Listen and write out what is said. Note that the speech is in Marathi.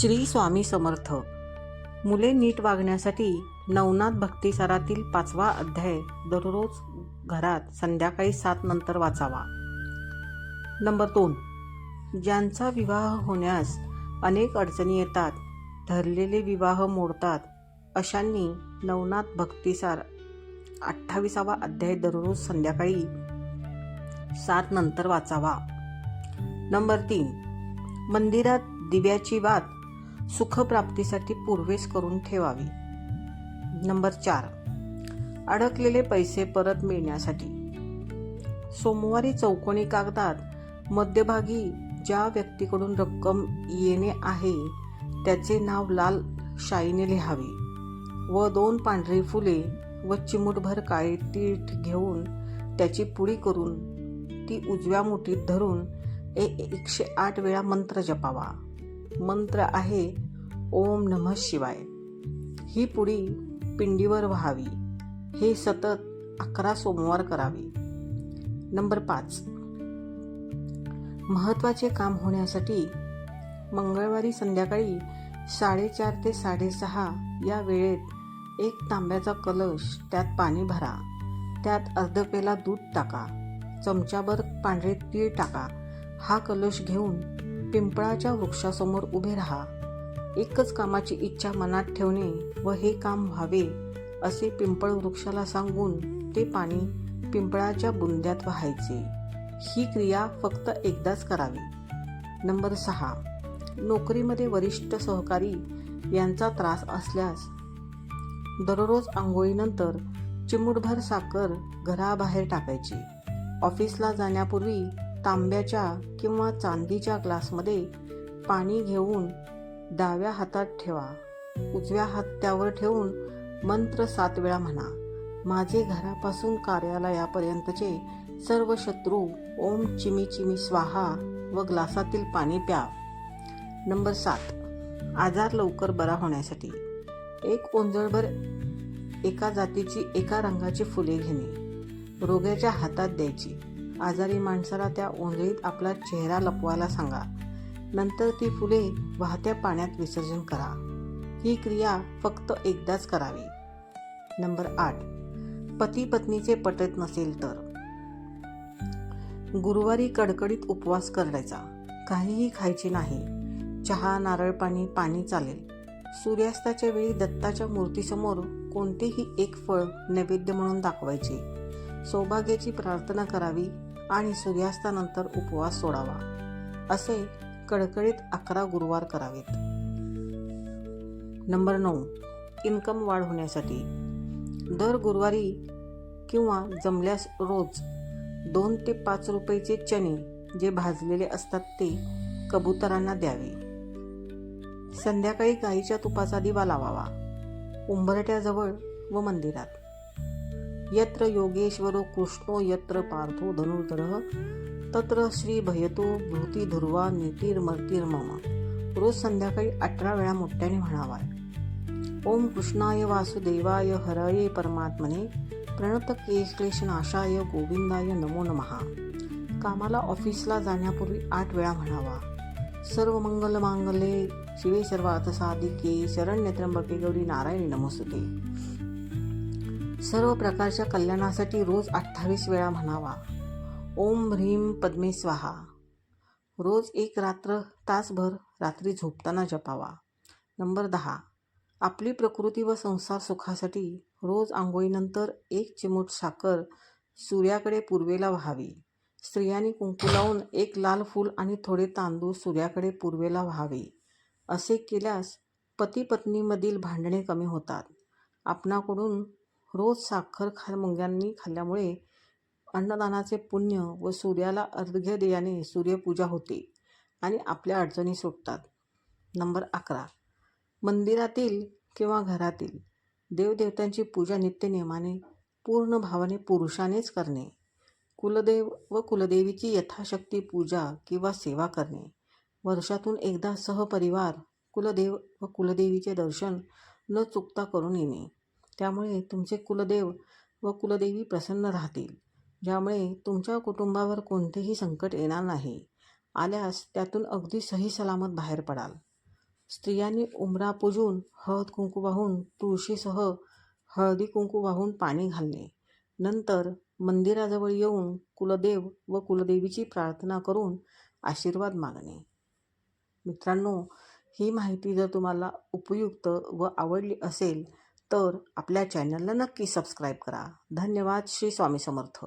श्री स्वामी समर्थ. मुले नीट वागण्यासाठी नवनाथ भक्तिसारातील पाचवा अध्याय दररोज घरात संध्याकाळी सात नंतर वाचावा. नंबर दोन. ज्यांचा विवाह होण्यास अनेक अडचणी येतात ठरलेले विवाह मोडतात अशांनी नवनाथ भक्तिसार अठ्ठावीसावा अध्याय दररोज संध्याकाळी सात नंतर वाचावा. नंबर तीन. मंदिरात दिव्याची वात सुखप्राप्तीसाठी पूर्वेस करून ठेवावी. नंबर चार. अडकलेले पैसे परत मिळण्यासाठी. सोमवारी चौकोनी कागदात मध्यभागी ज्या व्यक्तीकडून रक्कम येणे आहे त्याचे नाव लाल शाईने लिहावे व दोन पांढरी फुले व चिमूटभर काळी तीठ घेऊन त्याची पुडी करून ती उजव्या मुठीत धरून ए एकशे आठ वेळा मंत्र जपावा. मंत्र आहे ओम नमः शिवाय. ही पुडी पिंडीवर व्हावी. हे सतत अकरा सोमवार करावे. नंबर पाच. महत्त्वाचे काम होण्यासाठी मंगळवारी संध्याकाळी साडेचार ते साडेसहा या वेळेत एक तांब्याचा कलश त्यात पाणी भरा. त्यात अर्ध पेला दूध टाका. चमचाभर पांढरे तीळ टाका. हा कलश घेऊन पिंपळाच्या वृक्षासमोर उभे राहा. एकच कामाची इच्छा मनात ठेवणे व हे काम व्हावे असे पिंपळ वृक्षाला सांगून ते पाणी पिंपळाच्या बुंद्यात वाहायचे. ही क्रिया फक्त एकदाच करावी. नंबर सहा. नोकरीमध्ये वरिष्ठ सहकारी यांचा त्रास असल्यास दररोज आंघोळीनंतर चिमूटभर साखर घराबाहेर टाकायची. ऑफिसला जाण्यापूर्वी तांब्याच्या किंवा चांदीच्या ग्लासमध्ये पाणी घेऊन डाव्या हातात ठेवा. उजव्या हात त्यावर ठेवून मंत्र सात वेळा म्हणा. माझे घरापासून कार्यालयापर्यंतचे सर्व शत्रू ओम चिमी चिमी स्वाहा व ग्लासातील पाणी प्या. नंबर सात. आजार लवकर बरा होण्यासाठी. एक ओंजळभर एका जातीची एका रंगाची फुले घेणे. रोग्याच्या हातात द्यायची. आजारी माणसाला त्या ओंजळीत आपला चेहरा लपवायला सांगा. नंतर ती फुले वाहत्या पाण्यात विसर्जन करा. ही क्रिया फक्त एकदाच करावी. नंबर आठ. पती पत्नीचे पटत नसेल तर. गुरुवारी कडकडीत उपवास करायचा काहीही खायचे नाही. चहा नारळ पाणी पाणी चालेल. सूर्यास्ताच्या वेळी दत्ताच्या मूर्तीसमोर कोणतेही एक फळ नैवेद्य म्हणून दाखवायचे. सौभाग्याची प्रार्थना करावी. आणि सूर्यास्तानंतर उपवास सोडावा असे कडकडीत अकरा गुरुवार करावेत. नंबर नऊ इन्कम वाढ होण्यासाठी. दर गुरुवारी किंवा जमल्यास रोज दोन ते पाच रुपयाचे चणे जे भाजलेले असतात ते कबुतरांना द्यावे. संध्याकाळी गाईच्या तुपाचा दिवा लावावा. उंबरट्याजवळ व मंदिरात. यत्र योगेश्वरो कृष्णो यत्र पार्थो धनुर्धर तत्र श्री भयतो भूती ध्रुवा नीतिर्मर्तिर्मम रोज संध्याकाळी अठरा वेळा मोठ्याने म्हणावा ओम कृष्णाय वासुदेवाय हरये परमात्मने प्रणत क्लेशनाशाय गोविंदाय नमो नमहा कामाला ऑफिसला जाण्यापूर्वी आठ वेळा म्हणावा सर्व मंगल मांगले शिवे सर्वार्थ साधिके शरण नेत्रंबके गौरी नारायणी नमोस्तुते. सर्व प्रकारच्या कल्याणासाठी रोज अठ्ठावीस वेळा म्हणावा. ओम ह्रीम पद्मे स्वाहा. रोज एक रात्र तासभर रात्री झोपताना जपावा. नंबर दहा. आपली प्रकृती व संसार सुखासाठी रोज आंघोळीनंतर एक चिमूट साखर सूर्याकडे पूर्वेला व्हावी. स्त्रियांनी कुंकू लावून एक लाल फूल आणि थोडे तांदूळ सूर्याकडे पूर्वेला व्हावे. असे केल्यास पती पत्नीमधील भांडणे कमी होतात. आपणाकडून रोज साखर खा मुंग्यांनी खाल्ल्यामुळे अन्नदानाचे पुण्य व सूर्याला अर्घ्य देयाने सूर्यपूजा होते आणि आपल्या अडचणी सुटतात नंबर अकरा. मंदिरातील किंवा घरातील देवदेवतांची पूजा नित्यनियमाने पूर्ण भावाने पुरुषानेच करणे. कुलदेव व कुलदेवीची यथाशक्ती पूजा किंवा सेवा करणे. वर्षातून एकदा सहपरिवार कुलदेव व कुलदेवीचे दर्शन न चुकता करून येणे. त्यामुळे तुमचे कुलदेव व कुलदेवी प्रसन्न राहतील. ज्यामुळे तुमच्या कुटुंबावर कोणतेही संकट येणार नाही. आल्यास त्यातून अगदी सही सलामत बाहेर पडाल. स्त्रियांनी उमरा पूजून हळद कुंकू वाहून तुळशीसह हळदी कुंकू वाहून पाणी घालणे. नंतर मंदिराजवळ येऊन कुलदेव व कुलदेवीची प्रार्थना करून आशीर्वाद मागणे. मित्रांनो ही माहिती जर तुम्हाला उपयुक्त व आवडली असेल तर आपल्या चॅनलला नक्की सबस्क्राईब करा. धन्यवाद. श्री स्वामी समर्थ.